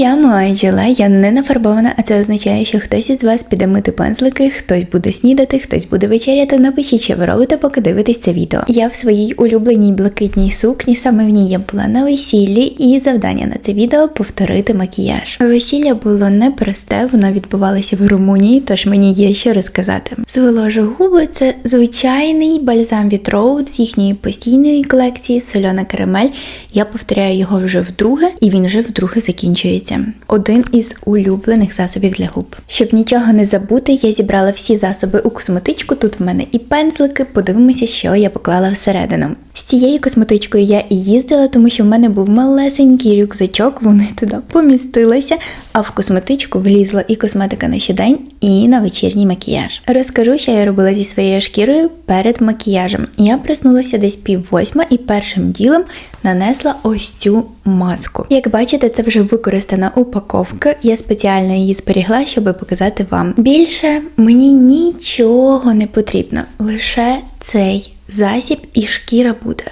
я Моаджела, я не нафарбована, а це означає, що хтось із вас піде мити пензлики, хтось буде снідати, хтось буде вечеряти. Напишіть, що ви робите, поки дивитесь це відео. Я в своїй улюбленій блакитній сукні, саме в ній я була на весіллі, і завдання на це відео повторити макіяж. Весілля було непросте, воно відбувалося в Румунії, тож мені є що розказати. Зволожу губи це звичайний бальзам від Rode з їхньої постійної колекції Сольона карамель. Я повторяю його вже вдруге, і він вже вдруге закінчується. Один із улюблених засобів для губ. Щоб нічого не забути, я зібрала всі засоби у косметичку. Тут в мене і пензлики. Подивимося, що я поклала всередину. З цією косметичкою я і їздила, тому що в мене був малесенький рюкзачок, вони туди помістилися, а в косметичку влізла і косметика на щодень, і на вечірній макіяж. Розкажу, що я робила зі своєю шкірою перед макіяжем. Я проснулася десь пів восьма і першим ділом нанесла ось цю маску. Як бачите, це вже використана упаковка. Я спеціально її зберігла, щоб показати вам. Більше мені нічого не потрібно, лише цей засіб, і шкіра буде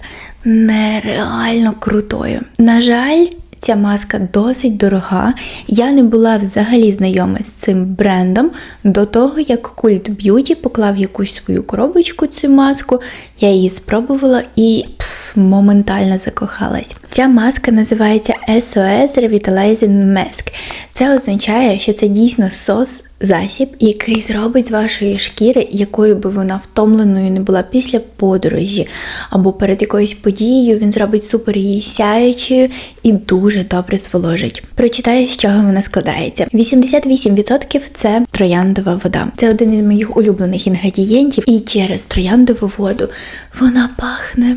нереально крутою. На жаль. Ця маска досить дорога. Я не була взагалі знайома з цим брендом до того, як Cult Beauty поклав якусь свою коробочку цю маску. Я її спробувала і пф, моментально закохалась. Ця маска називається SOS Revitalizing Mask. Це означає, що це дійсно сос засіб, який зробить з вашої шкіри, якою би вона втомленою не була після подорожі або перед якоюсь подією, він зробить супер її сяючою і дуже добре зволожить. Прочитаю, з чого вона складається. 88% це трояндова вода. Це один із моїх улюблених інгредієнтів, і через трояндову воду вона пахне.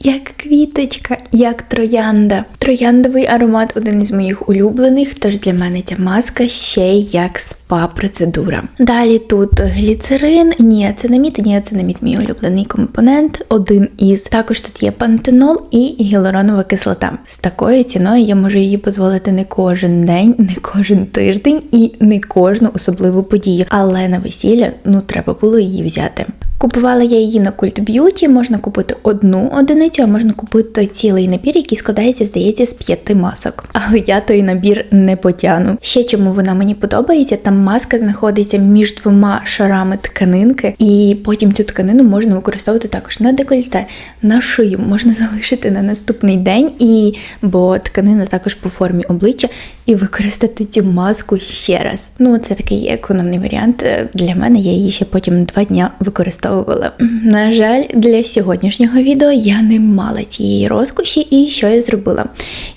Як квіточка, як троянда. Трояндовий аромат один із моїх улюблених, тож для мене ця маска ще як спа-процедура. Далі тут гліцерин, ніацинамід, ніацинамід мій улюблений компонент, один із. Також тут є пантенол і гіалуронова кислота. З такою ціною я можу її дозволити не кожен день, не кожен тиждень і не кожну особливу подію. Але на весілля ну треба було її взяти. Купувала я її на Cult Beauty, можна купити одну одиницю, а можна купити цілий набір, який складається, здається, з п'яти масок. Але я той набір не потягну. Ще чому вона мені подобається, там маска знаходиться між двома шарами тканинки, і потім цю тканину можна використовувати також на декольте, на шию, можна залишити на наступний день, і бо тканина також по формі обличчя, і використати цю маску ще раз. Ну, це такий економний варіант. Для мене я її ще потім два дня використовувала. На жаль, для сьогоднішнього відео я не мала цієї розкоші, і що я зробила?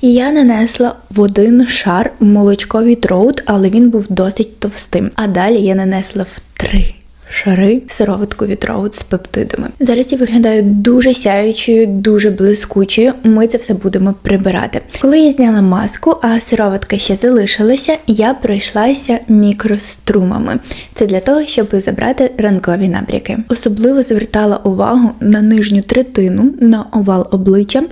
Я нанесла в один шар молочковий троут, але він був досить товстим. А далі я нанесла в три. Шари сироватку Rode з пептидами. Зараз я виглядаю дуже сяючою, дуже блискучою. Ми це все будемо прибирати. Коли я зняла маску, а сироватка ще залишилася, я пройшлася мікрострумами. Це для того, щоб забрати ранкові набряки. Особливо звертала увагу на нижню третину, на овал обличчя,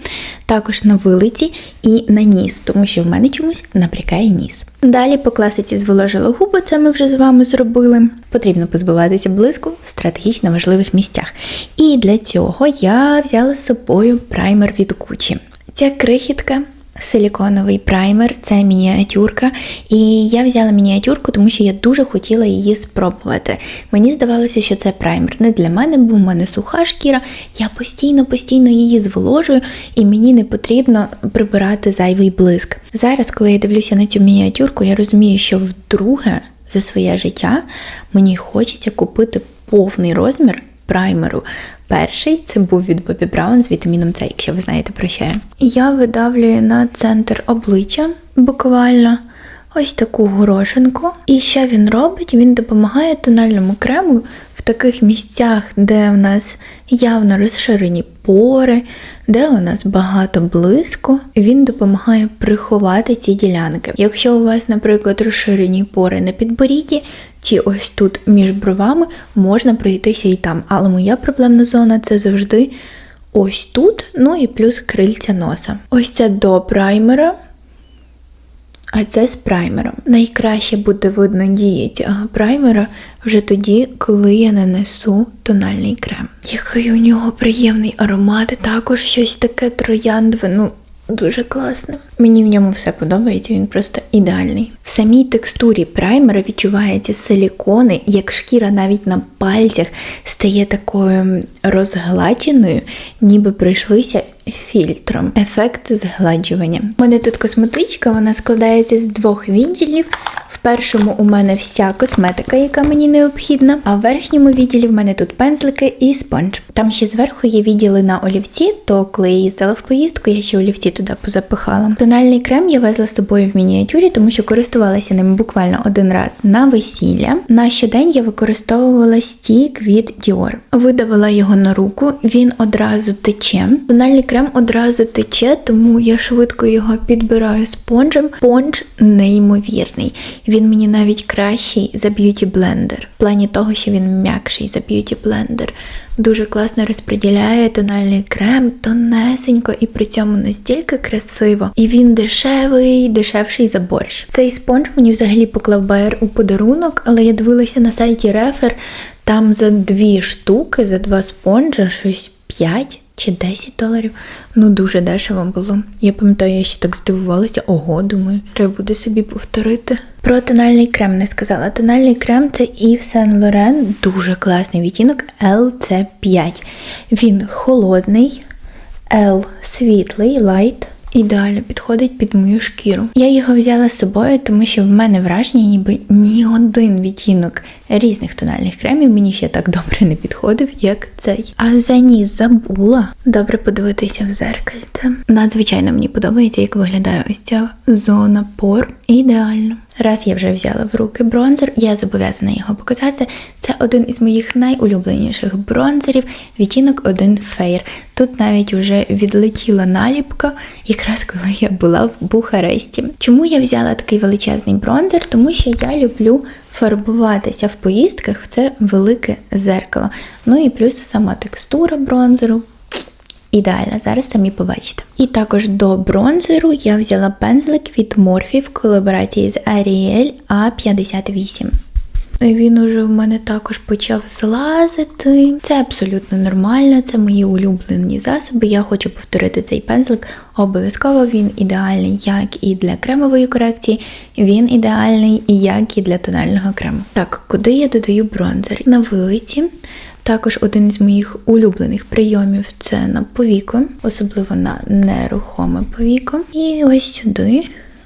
також на вилиці і на ніс, тому що в мене чомусь набрякає ніс. Далі по класиці зволожила губи, це ми вже з вами зробили. Потрібно позбуватися блиску в стратегічно важливих місцях. І для цього я взяла з собою праймер від Gucci. Ця крихітка. Силіконовий праймер, це мініатюрка. І я взяла мініатюрку, тому що я дуже хотіла її спробувати. Мені здавалося, що це праймер не для мене, бо в мене суха шкіра. Я постійно-постійно її зволожую, і мені не потрібно прибирати зайвий блиск. Зараз, коли я дивлюся на цю мініатюрку, я розумію, що вдруге за своє життя мені хочеться купити повний розмір праймеру. Перший це був від Bobbi Brown з вітаміном С, якщо ви знаєте про що я. Видавлюю на центр обличчя буквально ось таку горошинку. І що він робить? Він допомагає тональному крему таких місцях, де в нас явно розширені пори, де у нас багато блиску. Він допомагає приховати ці ділянки. Якщо у вас, наприклад, розширені пори на підборідді, чи ось тут між бровами можна пройтися і там. Але моя проблемна зона це завжди ось тут, ну і плюс крильця носа. Ось це до праймера. А це з праймером. Найкраще буде видно цього праймера вже тоді, коли я нанесу тональний крем. Який у нього приємний аромат, також щось таке трояндове. Ну, дуже класним. Мені в ньому все подобається, він просто ідеальний. В самій текстурі праймера відчувається силікони, як шкіра навіть на пальцях стає такою розгладженою, ніби прийшлися фільтром. Ефект згладжування. У мене тут косметичка, вона складається з двох відділів. В першому у мене вся косметика, яка мені необхідна, а в верхньому відділі в мене тут пензлики і спонж. Там ще зверху є відділи на олівці, то коли я їздила в поїздку, я ще олівці туди позапихала. Тональний крем я везла з собою в мініатюрі, тому що користувалася ним буквально один раз на весілля. На щодень я використовувала стік від Dior. Видавила його на руку, він одразу тече. Тональний крем одразу тече, тому я швидко його підбираю спонжем. Спонж неймовірний. Він мені навіть кращий за б'юті блендер. В плані того, що він м'якший за б'юті блендер. Дуже класно розподіляє тональний крем, тонесенько і при цьому настільки красиво. І він дешевий, дешевший за борщ. Цей спонж мені взагалі поклав Байер у подарунок, але я дивилася на сайті Рефер, там за дві штуки, за два спонжа, щось 5 чи 10 доларів. Ну дуже дешево було. Я пам'ятаю, я ще так здивувалася. Ого, думаю, треба буде собі повторити. Про тональний крем не сказала. Тональний крем це Yves Saint Laurent, дуже класний відтінок LC5. Він холодний, L світлий, light. Ідеально підходить під мою шкіру. Я його взяла з собою, тому що в мене враження, ніби ні один відтінок різних тональних кремів мені ще так добре не підходив, як цей. А за ніс забула добре подивитися в зеркальце. Надзвичайно мені подобається, як виглядає ось ця зона пор. Ідеально. Раз я вже взяла в руки бронзер, я зобов'язана його показати. Це один із моїх найулюбленіших бронзерів, відтінок 1 Fair. Тут навіть вже відлетіла наліпка, якраз коли я була в Бухаресті. Чому я взяла такий величезний бронзер? Тому що я люблю фарбуватися в поїздках це велике зеркало. Ну і плюс сама текстура бронзеру. Ідеальна, зараз самі побачите. І також до бронзеру я взяла пензлик від Morphe в колаборації з Ariel A58. Він уже в мене також почав злазити. Це абсолютно нормально, це мої улюблені засоби. Я хочу повторити цей пензлик. Обов'язково він ідеальний як і для кремової корекції, він ідеальний як і для тонального крему. Так, куди я додаю бронзер? На вилиті. Також один із моїх улюблених прийомів це на повіко, особливо на нерухоме повіко. І ось сюди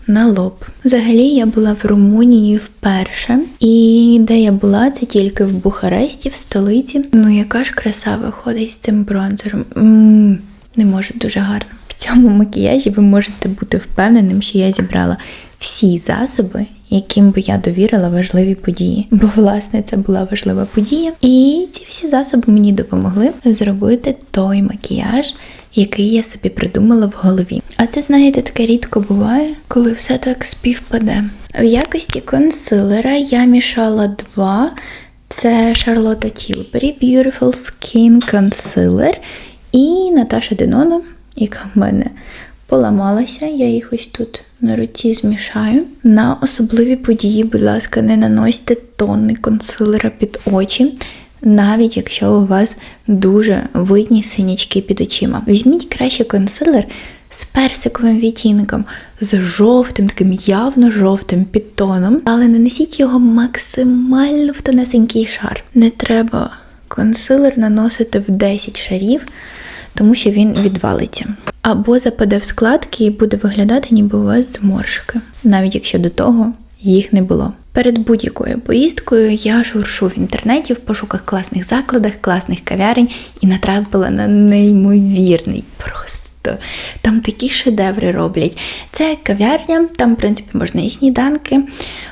на лоб. Взагалі я була в Румунії вперше, і де я була, це тільки в Бухаресті, в столиці. Ну яка ж краса виходить з цим бронзером? М-м, не може дуже гарно. В цьому макіяжі ви можете бути впевненим, що я зібрала всі засоби, яким би я довірила важливі події. Бо, власне, це була важлива подія. І ці всі засоби мені допомогли зробити той макіяж, який я собі придумала в голові. А це, знаєте, таке рідко буває, коли все так співпаде. В якості консилера я мішала два. Це Charlotte Tilbury Beautiful Skin Concealer і Наташа Денона, яка в мене поламалася. Я їх ось тут на руці змішаю. На особливі події, будь ласка, не наносьте тонни консилера під очі. Навіть якщо у вас дуже видні синячки під очима. Візьміть краще консилер з персиковим відтінком, з жовтим, таким явно жовтим підтоном, але нанесіть його максимально в тонесенький шар. Не треба консилер наносити в 10 шарів, тому що він відвалиться. Або западе в складки і буде виглядати, ніби у вас зморшки, навіть якщо до того їх не було. Перед будь-якою поїздкою я шуршу в інтернеті в пошуках класних закладах, класних кав'ярень і натрапила на неймовірний просто. Там такі шедеври роблять. Це кав'ярня, там, в принципі, можна і сніданки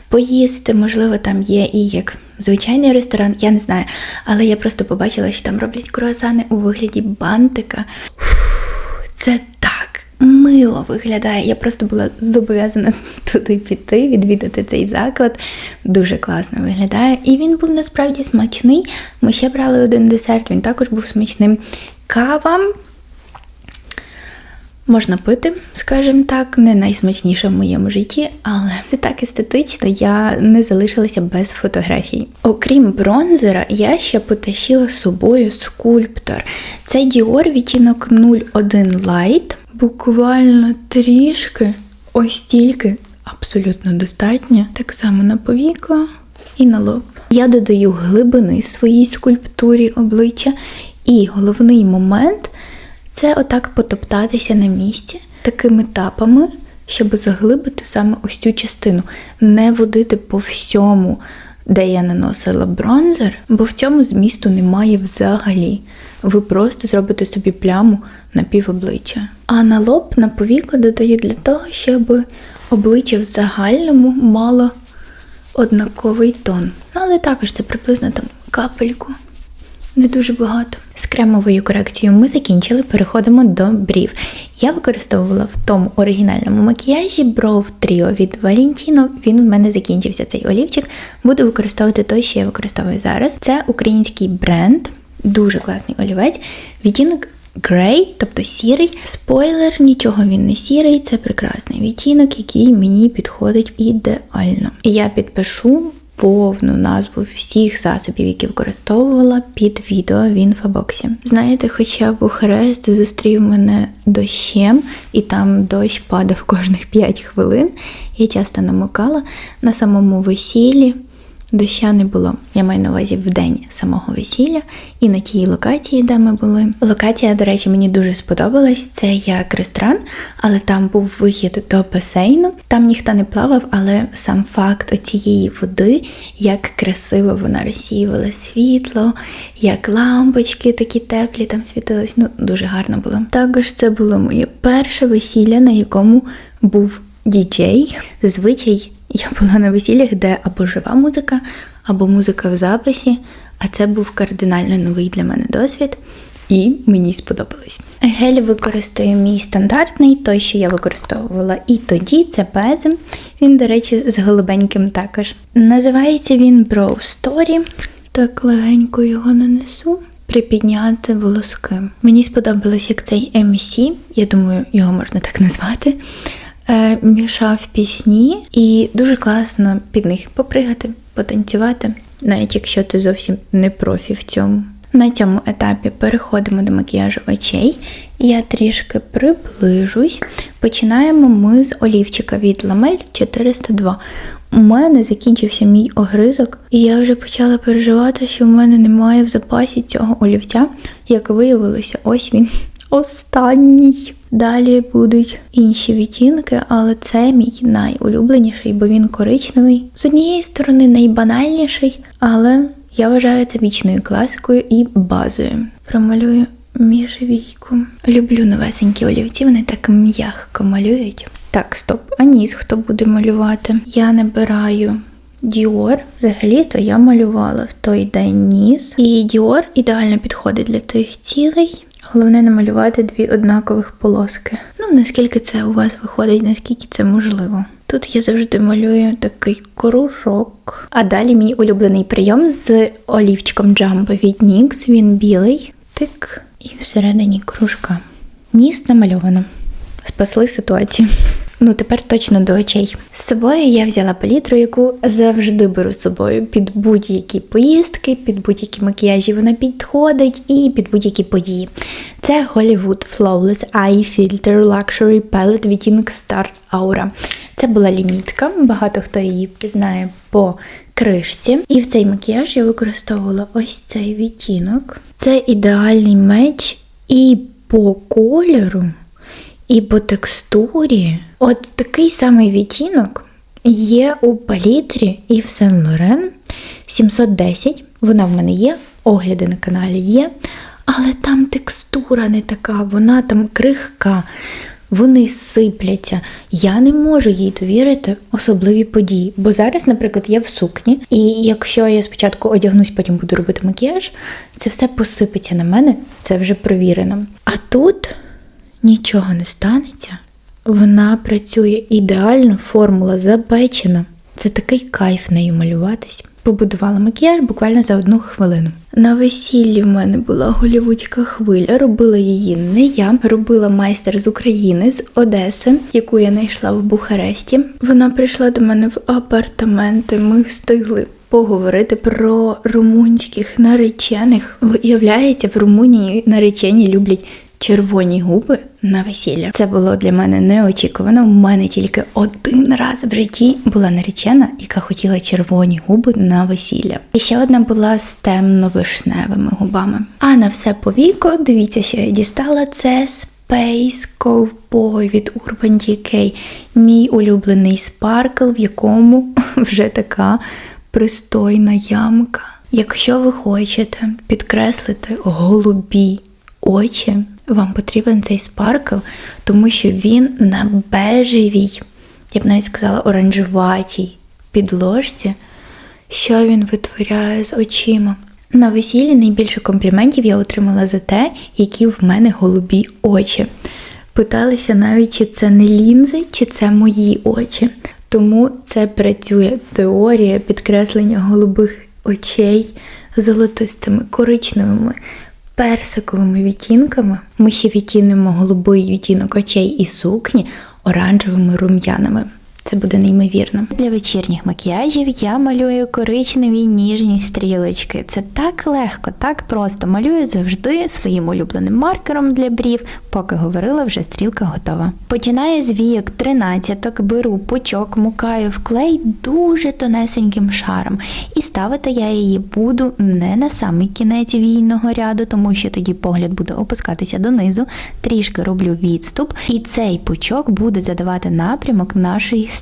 поїсти, можливо, там є і як звичайний ресторан, я не знаю. Але я просто побачила, що там роблять круасани у вигляді бантика. Це так мило виглядає. Я просто була зобов'язана туди піти, відвідати цей заклад. Дуже класно виглядає. І він був насправді смачний. Ми ще брали один десерт, він також був смачним. Кава. Можна пити, скажімо так, не найсмачніше в моєму житті, але це так естетично, я не залишилася без фотографій. Окрім бронзера, я ще потащила з собою скульптор. Це Dior відтінок 01 Light. Буквально трішки, ось стільки, абсолютно достатньо. Так само на повіко і на лоб. Я додаю глибини своїй скульптурі обличчя, і головний момент це отак потоптатися на місці такими тапами, щоб заглибити саме ось цю частину, не водити по всьому, де я наносила бронзер, бо в цьому змісту немає взагалі. Ви просто зробите собі пляму на пів обличчя. А на лоб на повіку додаю для того, щоб обличчя в загальному мало однаковий тон. Ну, але також це приблизно там капельку. Не дуже багато. З кремовою корекцією ми закінчили, переходимо до брів. Я використовувала в тому оригінальному макіяжі Brow Trio від Valentino. Він в мене закінчився цей олівчик. Буду використовувати той, що я використовую зараз. Це український бренд, дуже класний олівець. Відтінок Grey, тобто сірий. Спойлер, нічого він не сірий, це прекрасний відтінок, який мені підходить ідеально. І я підпишу повну назву всіх засобів, які використовувала під відео в інфобоксі. Знаєте, хоча Бухарест зустрів мене дощем, і там дощ падав кожних 5 хвилин. Я часто намокала на самому весіллі. Доща не було. Я маю на увазі в день самого весілля і на тій локації, де ми були. Локація, до речі, мені дуже сподобалась. Це як ресторан, але там був вихід до басейну. Там ніхто не плавав, але сам факт оцієї води, як красиво вона розсіювала світло, як лампочки такі теплі там світились. Ну, дуже гарно було. Також це було моє перше весілля, на якому був діджей. Зазвичай я була на весіллях, де або жива музика, або музика в записі, а це був кардинально новий для мене досвід. І мені сподобалось. Гель використаю мій стандартний, той, що я використовувала і тоді, це Безем. Він, до речі, з голубеньким також. Називається він Brow Story. Так легенько його нанесу. Припідняти волоски. Мені сподобалось, як цей MC, я думаю, його можна так назвати мішав пісні, і дуже класно під них попригати, потанцювати, навіть якщо ти зовсім не профі в цьому. На цьому етапі переходимо до макіяжу очей. Я трішки приближусь. Починаємо ми з олівчика від Ламель 402. У мене закінчився мій огризок, і я вже почала переживати, що в мене немає в запасі цього олівця. Як виявилося, ось він останній. Далі будуть інші відтінки, але це мій найулюбленіший, бо він коричневий. З однієї сторони найбанальніший, але я вважаю це вічною класикою і базою. Промалюю міжвійку. Люблю новесенькі олівці, вони так м'ягко малюють. Так, стоп, а ніс хто буде малювати? Я набираю Dior. Взагалі-то я малювала в той день ніс. І Dior ідеально підходить для тих цілей. Головне намалювати дві однакових полоски. Ну, наскільки це у вас виходить, наскільки це можливо. Тут я завжди малюю такий кружок. А далі мій улюблений прийом з олівчиком джамбо від NYX. Він білий, тик, і всередині кружка. Ніс намальовано. Спасли ситуацію. Ну, тепер точно до очей. З собою я взяла палітру, яку завжди беру з собою під будь-які поїздки, під будь-які макіяжі вона підходить і під будь-які події. Це Hollywood Flawless Eye Filter Luxury Palette відтінок Star Aura. Це була лімітка, багато хто її пізнає по кришці. І в цей макіяж я використовувала ось цей відтінок. Це ідеальний меч і по кольору. І по текстурі, от такий самий відтінок є у палітрі і в Сен Лорен 710. Вона в мене є, огляди на каналі є. Але там текстура не така, вона там крихка, вони сипляться. Я не можу їй довірити особливі події. Бо зараз, наприклад, я в сукні, і якщо я спочатку одягнусь, потім буду робити макіяж, це все посипеться на мене, це вже провірено. А тут нічого не станеться. Вона працює ідеально, формула запечена. Це такий кайф нею малюватись. Побудувала макіяж буквально за одну хвилину. На весіллі в мене була голівудська хвиля. Робила її не я, робила майстер з України, з Одеси, яку я знайшла в Бухаресті. Вона прийшла до мене в апартаменти. Ми встигли поговорити про румунських наречених. Виявляється, в Румунії наречені люблять червоні губи на весілля. Це було для мене неочікувано. У мене тільки один раз в житті була наречена, яка хотіла червоні губи на весілля. І ще одна була з темно-вишневими губами. А на все по віку, дивіться, що я дістала це Space Cowboy від Urban Decay. Мій улюблений спаркл, в якому вже така пристойна ямка. Якщо ви хочете підкреслити голубі очі, вам потрібен цей спаркл, тому що він на бежевій, я б навіть сказала, оранжеватій підложці. Що він витворяє з очима? На весіллі найбільше компліментів я отримала за те, які в мене голубі очі. Питалися навіть, чи це не лінзи, чи це мої очі. Тому це працює теорія підкреслення голубих очей золотистими, коричневими, персиковими відтінками. Ми ще відтінемо голубий відтінок очей і сукні оранжевими рум'янами. Це буде неймовірно. Для вечірніх макіяжів я малюю коричневі ніжні стрілочки. Це так легко, так просто. Малюю завжди своїм улюбленим маркером для брів, поки говорила, вже стрілка готова. Починаю з війок 13, беру пучок, мукаю в клей дуже тонесеньким шаром. І ставити я її буду не на самий кінець війного ряду, тому що тоді погляд буде опускатися донизу. Трішки роблю відступ, і цей пучок буде задавати напрямок нашої стрілки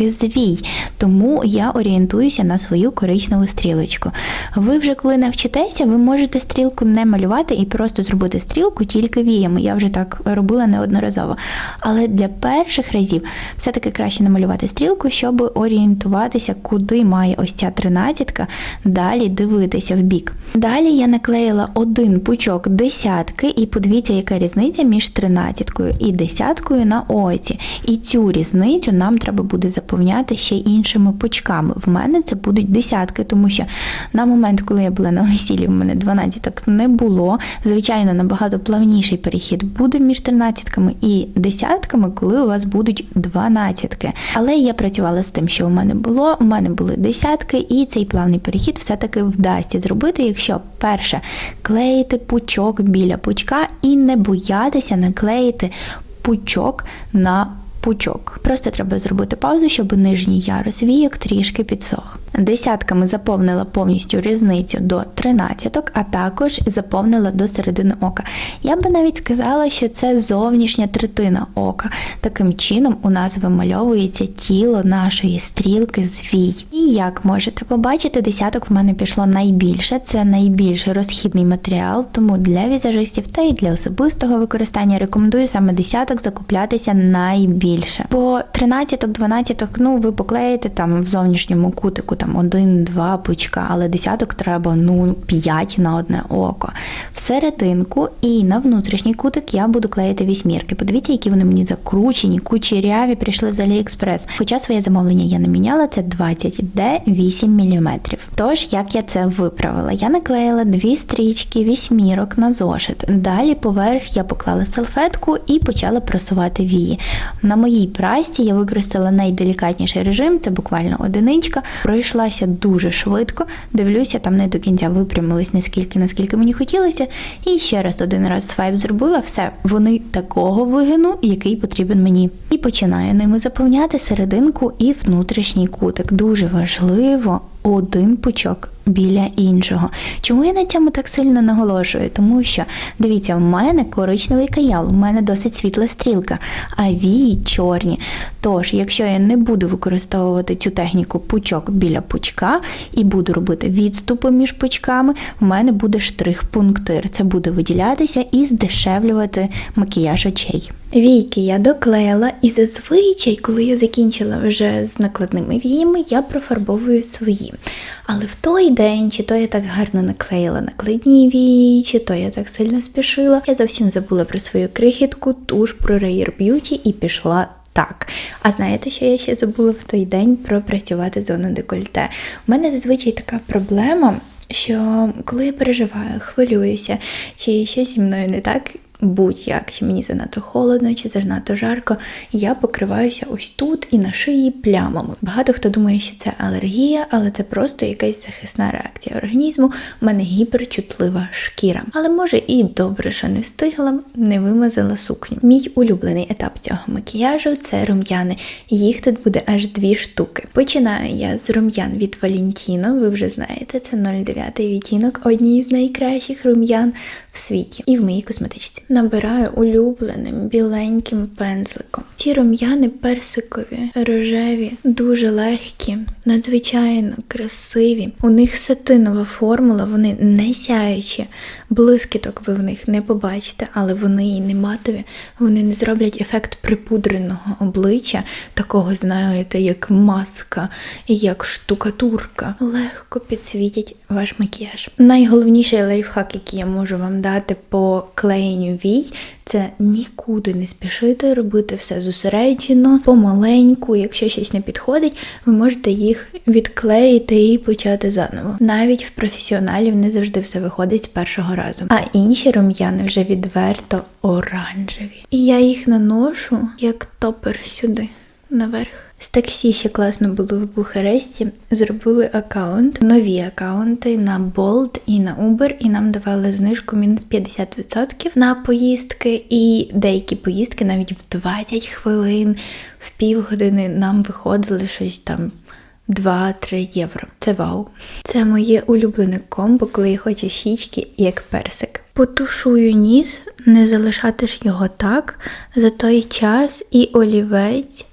звій. Тому я орієнтуюся на свою коричневу стрілочку. Ви вже коли навчитеся, ви можете стрілку не малювати і просто зробити стрілку тільки віями. Я вже так робила неодноразово. Але для перших разів все-таки краще намалювати стрілку, щоб орієнтуватися, куди має ось ця тринадцятка, далі дивитися в бік. Далі я наклеїла один пучок десятки, і подивіться, яка різниця між тринадцяткою і десяткою на оці. І цю різницю нам треба буде заповняти ще іншими пучками. В мене це будуть десятки, тому що на момент, коли я була на весіллі, в мене 12 не було. Звичайно, набагато плавніший перехід буде між тринадцятками і десятками, коли у вас будуть дванадцятки. Але я працювала з тим, що у мене було. У мене були десятки, і цей плавний перехід все-таки вдасться зробити, якщо перше клеїти пучок біля пучка і не боятися наклеїти пучок на пучок. Просто треба зробити паузу, щоб нижній ярус війок трішки підсох. Десятками заповнила повністю різницю до тринадцяток, а також заповнила до середини ока. Я би навіть сказала, що це зовнішня третина ока. Таким чином у нас вимальовується тіло нашої стрілки звій. І як можете побачити, десяток в мене пішло найбільше. Це найбільш розхідний матеріал, тому для візажистів та й для особистого використання рекомендую саме десяток закуплятися найбільше. По 13-12, ну ви поклеїте там в зовнішньому кутику там один-два пучка, але десяток треба ну 5 на одне око. В серединку і на внутрішній кутик я буду клеїти вісьмірки. Подивіться, які вони мені закручені, кучеряві прийшли з AliExpress. Хоча своє замовлення я не міняла, це 20D 8 мм. Тож, як я це виправила? Я наклеїла дві стрічки вісьмірок на зошит. Далі поверх я поклала салфетку і почала просувати вії. На моїй прасті я використала найделікатніший режим, це буквально одиничка. Пройшлася дуже швидко. Дивлюся, там не до кінця випрямились наскільки, наскільки мені хотілося. І ще раз один раз свайп зробила, все, вони такого вигину, який потрібен мені. І починаю ними заповняти серединку і внутрішній кутик. Дуже важливо один пучок біля іншого. Чому я на цьому так сильно наголошую? Тому що, дивіться, в мене коричневий каял, у мене досить світла стрілка, а вії чорні. Тож, якщо я не буду використовувати цю техніку пучок біля пучка і буду робити відступи між пучками, в мене буде штрих-пунктир. Це буде виділятися і здешевлювати макіяж очей. Війки я доклеїла, і зазвичай, коли я закінчила вже з накладними віями, я профарбовую свої. Але в той день, чи то я так гарно наклеїла накладні вії, чи то я так сильно спішила, я зовсім забула про свою крихітку, туш про Rare Beauty і пішла так. А знаєте, що я ще забула в той день пропрацювати зону декольте? У мене зазвичай така проблема, що коли я переживаю, хвилююся, чи щось зі мною не так. Будь-як, чи мені занадто холодно, чи занадто жарко, я покриваюся ось тут і на шиї плямами. Багато хто думає, що це алергія, але це просто якась захисна реакція організму. У мене гіперчутлива шкіра. Але може і добре, що не встигла, не вимазала сукню. Мій улюблений етап цього макіяжу це рум'яни. Їх тут буде аж дві штуки. Починаю я з рум'ян від Valentino, ви вже знаєте, це 09 відтінок, одні з найкращих рум'ян світі і в моїй косметичці. Набираю улюбленим біленьким пензликом. Ці рум'яни персикові, рожеві, дуже легкі, надзвичайно красиві. У них сатинова формула, вони не сяючі. Блискіток ви в них не побачите, але вони і не матові. Вони не зроблять ефект припудреного обличчя, такого, знаєте, як маска, як штукатурка. Легко підсвітять ваш макіяж. Найголовніший лайфхак, який я можу вам дати по клеєнню вій, це нікуди не спішити, робити все зосереджено, помаленьку. Якщо щось не підходить, ви можете їх відклеїти і почати заново. Навіть в професіоналів не завжди все виходить з першого разу. А інші рум'яни вже відверто оранжеві. І я їх наношу як топер сюди. Наверх. З таксі ще класно було в Бухаресті. Зробили аккаунт, нові аккаунти на Bolt і на Uber, і нам давали знижку мінус 50% на поїздки, і деякі поїздки навіть в 20 хвилин, в півгодини нам виходили щось там. 2-3 євро. Це вау. Це моє улюблене комбо, коли я хочу щічки як персик. Потушую ніс, не залишати ж його так. За той час і олівець,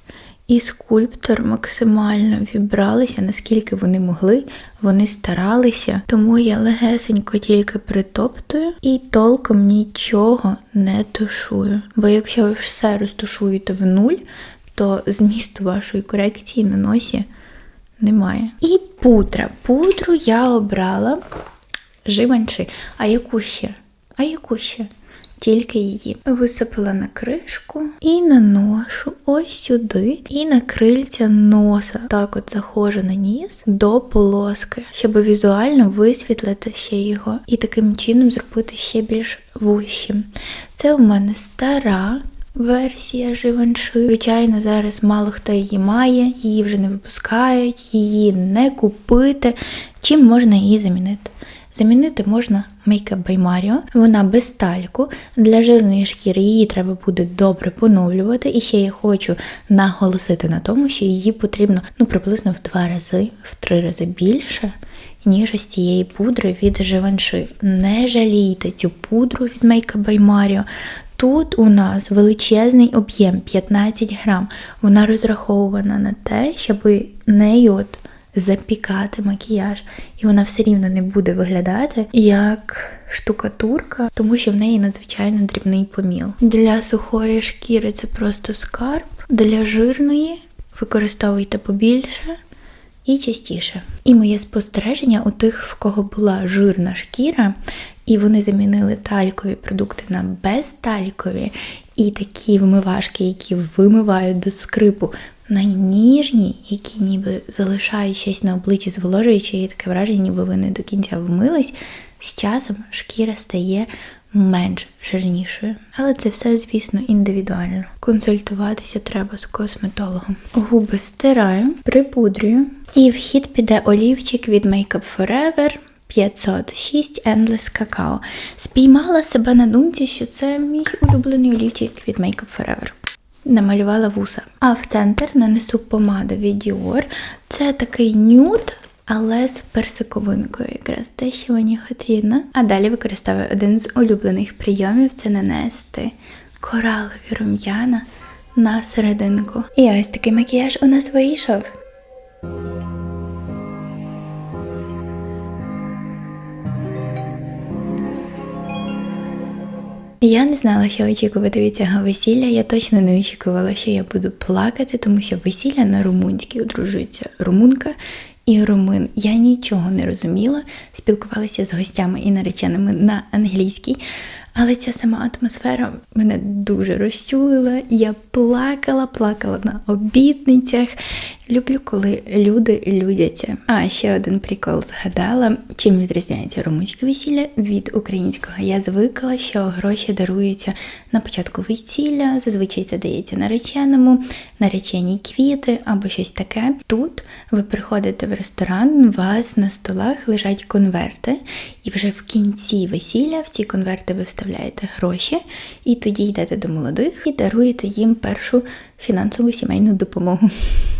і скульптор максимально вібралися, наскільки вони могли, вони старалися, тому я легесенько тільки притоптую і толком нічого не тушую. Бо якщо ви все розтушуєте в нуль, то змісту вашої корекції на носі немає. І пудра. Пудру я обрала живанши. А яку ще? А яку ще? Тільки її висипала на кришку і наношу ось сюди, і на крильця носа. Так от заходжу на ніс до полоски, щоб візуально висвітлити ще його і таким чином зробити ще більш вущим. Це у мене стара. Версія Живанши. Звичайно, зараз мало хто її має, її вже не випускають, її не купити. Чим можна її замінити? Замінити можна Makeup by Mario. Вона без тальку. Для жирної шкіри її треба буде добре поновлювати. І ще я хочу наголосити на тому, що її потрібно ну, приблизно в два рази, в три рази більше. Ніж ось цієї пудри від Givenchy. Не жалійте цю пудру від Makeup by Mario. Тут у нас величезний об'єм 15 грам. Вона розрахована на те, щоб нею от запікати макіяж, і вона все рівно не буде виглядати як штукатурка, тому що в неї надзвичайно дрібний поміл. Для сухої шкіри це просто скарб, для жирної використовуйте побільше. І частіше. І моє спостереження у тих, в кого була жирна шкіра, і вони замінили талькові продукти на безталькові, і такі вмивашки, які вимивають до скрипу, найніжні, які ніби залишають щось на обличчі зволожуючи, і таке враження, ніби ви не до кінця вмились, з часом шкіра стає менш жирнішою. Але це все, звісно, індивідуально. Консультуватися треба з косметологом. Губи стираю, припудрюю, і в хід піде олівчик від Makeup Forever. 506 Endless Cacao. Спіймала себе на думці, що це мій улюблений олівчик від Makeup Forever. Намалювала вуса. А в центр нанесу помаду від Dior. Це такий нюд, але з персиковинкою, якраз те, що мені потрібно. А далі використовую один з улюблених прийомів це нанести коралові рум'яна на серединку. І ось такий макіяж у нас вийшов. Я не знала, що очікувати від цього весілля. Я точно не очікувала, що я буду плакати, тому що весілля на румунській одружується румунка і румин. Я нічого не розуміла, спілкувалася з гостями і нареченими на англійській. Але ця сама атмосфера мене дуже розчулила. Я плакала, плакала на обітницях. Люблю, коли люди людяться. А ще один прикол згадала, чим відрізняється румунське весілля від українського. Я звикла, що гроші даруються на початку весілля, зазвичай це дається нареченому, нареченій квіти або щось таке. Тут ви приходите в ресторан, у вас на столах лежать конверти, і вже в кінці весілля в ці конверти ви вставляєте гроші, і тоді йдете до молодих і даруєте їм першу фінансову сімейну допомогу.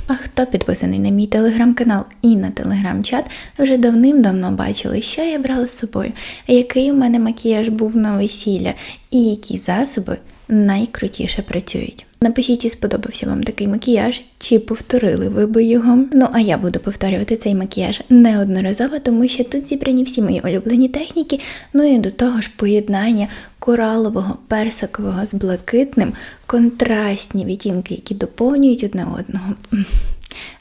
А хто підписаний на мій телеграм-канал і на телеграм-чат, вже давним-давно бачили, що я брала з собою, який у мене макіяж був на весілля, і які засоби найкрутіше працюють. Напишіть, чи сподобався вам такий макіяж, чи повторили ви би його. Ну а я буду повторювати цей макіяж неодноразово, тому що тут зібрані всі мої улюблені техніки. Ну і до того ж поєднання коралового, персикового з блакитним, контрастні відтінки, які доповнюють одне одного.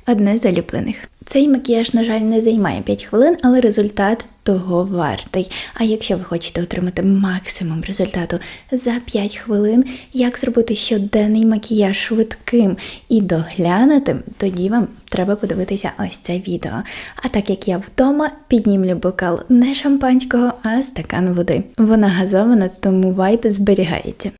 Одне з улюблених. Цей макіяж, на жаль, не займає 5 хвилин, але результат того вартий. А якщо ви хочете отримати максимум результату за 5 хвилин, як зробити щоденний макіяж швидким і доглянутим, тоді вам треба подивитися ось це відео. А так як я вдома, піднімлю бокал не шампанського, а стакан води. Вона газована, тому вайб зберігається.